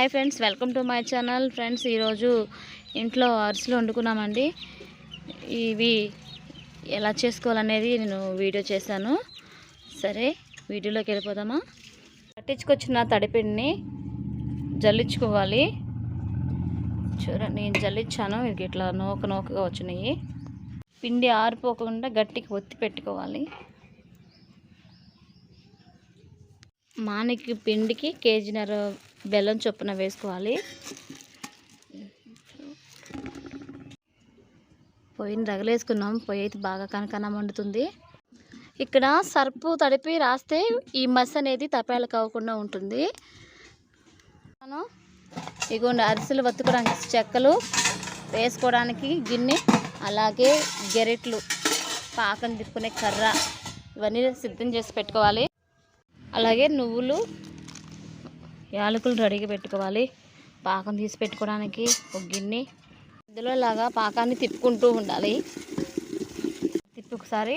Hi friends welcome to my channel. Friends ఈరోజు ఇంట్లో అరిసెలు వండుకున్నామండి. ఇవి ఎలా చేసుకోవాలనేది నేను వీడియో చేశాను. సరే వీడియోలోకి వెళ్ళిపోదామా? పట్టించుకొచ్చిన తడిపిండిని జల్లించుకోవాలి. చూడండి నేను జల్లించాను. ఇవి ఇట్లా నూక నూకగా వచ్చినాయి. పిండి ఆరిపోకుండా గట్టికి ఒత్తి పెట్టుకోవాలి. మానికి పిండికి కేజీన్నర బెల్లం చొప్పున వేసుకోవాలి. పొయ్యిని రగలేసుకున్నాం. పొయ్యి అయితే బాగా కనకన వండుతుంది ఇక్కడ సర్పు తడిపి రాస్తే ఈ మస్ అనేది తపాయలు కావకుండా ఉంటుంది. మనం ఇగోండి అరిసెలు వత్తుకోవడానికి చెక్కలు వేసుకోవడానికి గిన్నె అలాగే గెరెట్లు పాకం తిప్పుకునే కర్ర ఇవన్నీ సిద్ధం చేసి పెట్టుకోవాలి. అలాగే నువ్వులు యాలకులు రెడీగా పెట్టుకోవాలి. పాకం తీసి పెట్టుకోవడానికి ఒక గిన్నె. ఇందులో లాగా పాకాన్ని తిప్పుకుంటూ ఉండాలి. తిప్పి ఒకసారి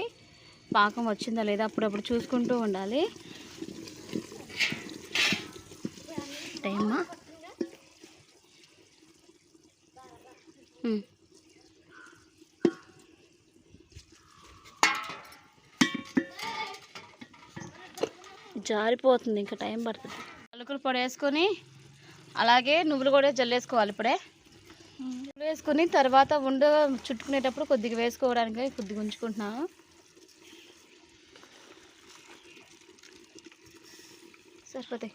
పాకం వచ్చిందా లేదా అప్పుడప్పుడు చూసుకుంటూ ఉండాలి. టైమా? జారిపోతుంది ఇంకా టైం పడుతుంది. అలుకులు పొడి వేసుకొని అలాగే నువ్వులు కూడా జల్లేసుకోవాలి ఇప్పుడే. నువ్వులు వేసుకొని తర్వాత ఉండ చుట్టుకునేటప్పుడు కొద్దిగా వేసుకోవడానికి కొద్దిగా ఉంచుకుంటున్నాను. సరిపోతాయి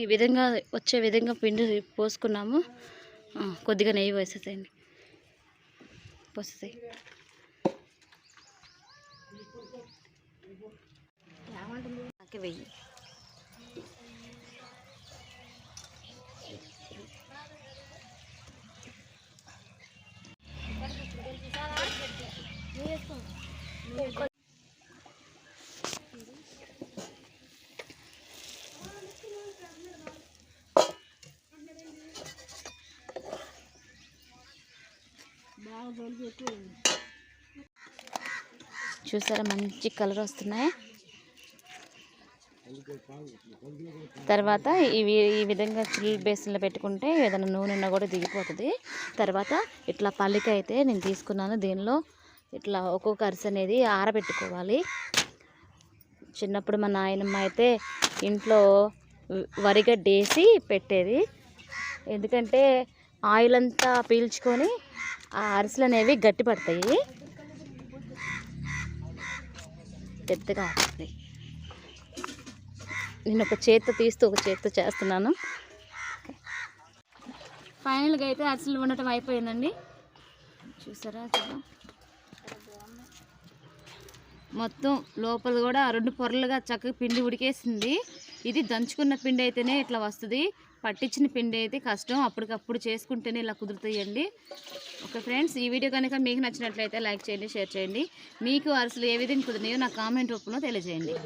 ఈ విధంగా వచ్చే విధంగా పిండి పోసుకున్నాము. కొద్దిగా నెయ్యి వేసేసేయండి పోసేసాయి. నాకే వెయ్యి చూసారా మంచి కలర్ వస్తున్నాయి. తర్వాత ఇవి ఈ విధంగా చిల్లి బేసిన్లో పెట్టుకుంటే ఏదైనా నూనె ఉన్నా కూడా దిగిపోతుంది. తర్వాత ఇట్లా పల్లిక అయితే నేను తీసుకున్నాను. దీనిలో ఇట్లా ఒక్కొక్క అరిసె అనేది ఆరబెట్టుకోవాలి. చిన్నప్పుడు మా నాయనమ్మ అయితే ఇంట్లో వరిగడ్డేసి పెట్టేది. ఎందుకంటే ఆయిల్ అంతా పీల్చుకొని ఆ అరిసెలు అనేవి గట్టి పడతాయి పెద్దగా వస్తుంది నేను ఒక చేత్తో తీస్తూ ఒక చేత్తో చేస్తున్నాను. ఫైనల్గా అయితే అరిసెలు ఉండటం అయిపోయిందండి. చూసారా మొత్తం లోపల కూడా రెండు పొరలుగా చక్కగా పిండి ఉడికేసింది. ఇది దంచుకున్న పిండి అయితేనే ఇట్లా వస్తుంది. పట్టించిన పిండి అయితే కష్టం. అప్పటికప్పుడు చేసుకుంటేనే ఇలా కుదురుతాయండి. ఓకే ఫ్రెండ్స్ ఈ వీడియో కనుక మీకు నచ్చినట్లయితే లైక్ చేయండి షేర్ చేయండి. మీకు అరిసెలు ఏ విధంగా కుదిరినాయో నా కామెంట్ రూపంలో తెలియజేయండి.